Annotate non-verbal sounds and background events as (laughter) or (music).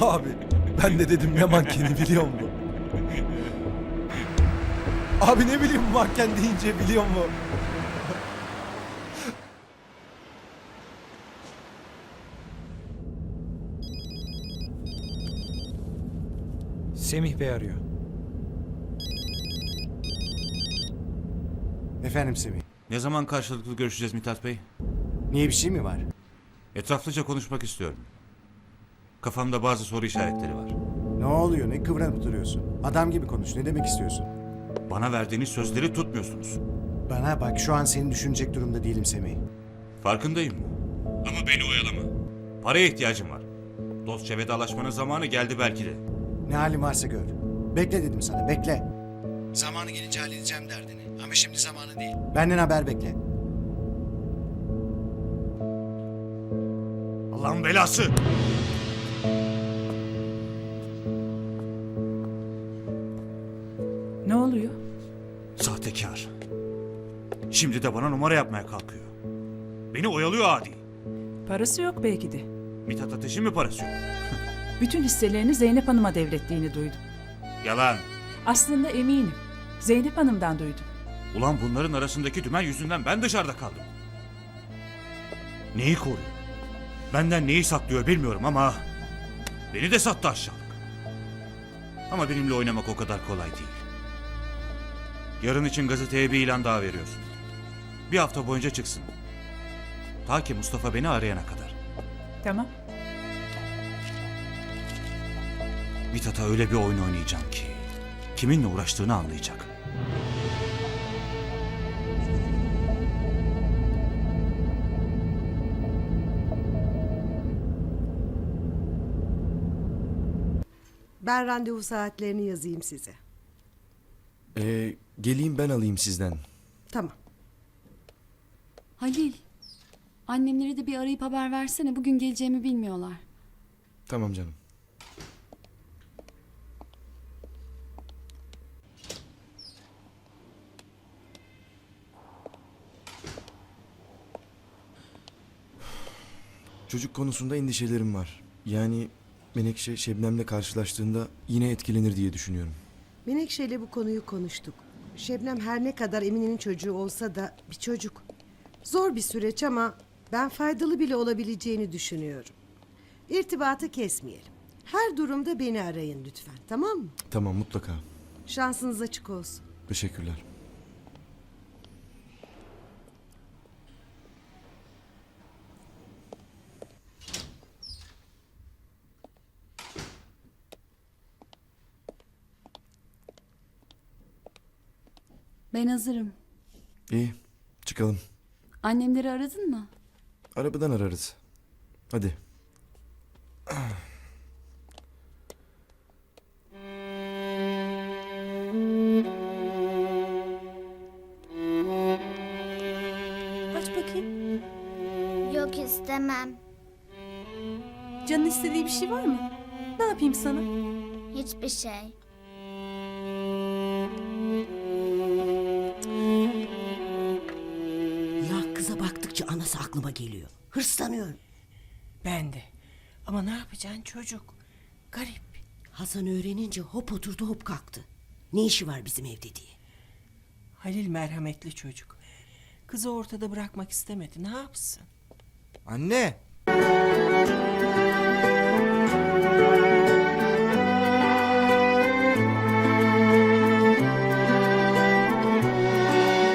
Abi ben de dedim ne mankeni biliyor musun? Abi ne bileyim manken deyince biliyor musun? Semih Bey arıyor. Efendim Semih. Ne zaman karşılıklı görüşeceğiz Mithat Bey? Niye bir şey mi var? Etraflıca konuşmak istiyorum. Kafamda bazı soru işaretleri var. Ne oluyor? Ne kıvranıp duruyorsun? Adam gibi konuş. Ne demek istiyorsun? Bana verdiğiniz sözleri tutmuyorsunuz. Bana bak şu an seni düşünecek durumda değilim Semih. Farkındayım. Ama beni oyalama. Paraya ihtiyacım var. Dostça vedalaşmanın zamanı geldi belki de. Ne halin varsa gör. Bekle dedim sana bekle. Zamanı gelince halledeceğim derdini. Ama şimdi zamanı değil. Benden haber bekle. Allah'ın belası! Ne oluyor? Sahtekar. Şimdi de bana numara yapmaya kalkıyor. Beni oyalıyor adi. Parası yok belki de. Mithat Ateş'in mi parası yok? (laughs) Bütün hisselerini Zeynep Hanım'a devrettiğini duydum. Yalan. Aslında eminim. Zeynep Hanım'dan duydum. Ulan bunların arasındaki dümen yüzünden ben dışarıda kaldım. Neyi koruyor? Benden neyi saklıyor bilmiyorum ama... Beni de sattı aşağılık. Ama benimle oynamak o kadar kolay değil. Yarın için gazeteye bir ilan daha veriyorsun. Bir hafta boyunca çıksın. Ta ki Mustafa beni arayana kadar. Tamam. Mithat'a öyle bir oyun oynayacağım ki... Kiminle uğraştığını anlayacak. Ben randevu saatlerini yazayım size. Ee, geleyim ben alayım sizden. Tamam. Halil, annemleri de bir arayıp haber versene. Bugün geleceğimi bilmiyorlar. Tamam canım. Çocuk konusunda endişelerim var. Yani Menekşe Şebnem'le karşılaştığında yine etkilenir diye düşünüyorum. Menekşe'yle bu konuyu konuştuk. Şebnem her ne kadar Emine'nin çocuğu olsa da bir çocuk. Zor bir süreç ama ben faydalı bile olabileceğini düşünüyorum. İrtibatı kesmeyelim. Her durumda beni arayın lütfen tamam mı? Tamam mutlaka. Şansınız açık olsun. Teşekkürler. Ben hazırım. İyi çıkalım. Annemleri aradın mı? Arabadan ararız. Hadi. Aç bakayım. Yok istemem. Canın istediği bir şey var mı? Ne yapayım sana? Hiçbir şey. Anası aklıma geliyor. Hırslanıyorum. Ben de. Ama ne yapacaksın çocuk? Garip. Hasan öğrenince hop oturdu hop kalktı. Ne işi var bizim evde diye. Halil merhametli çocuk. Kızı ortada bırakmak istemedi. Ne yapsın? Anne!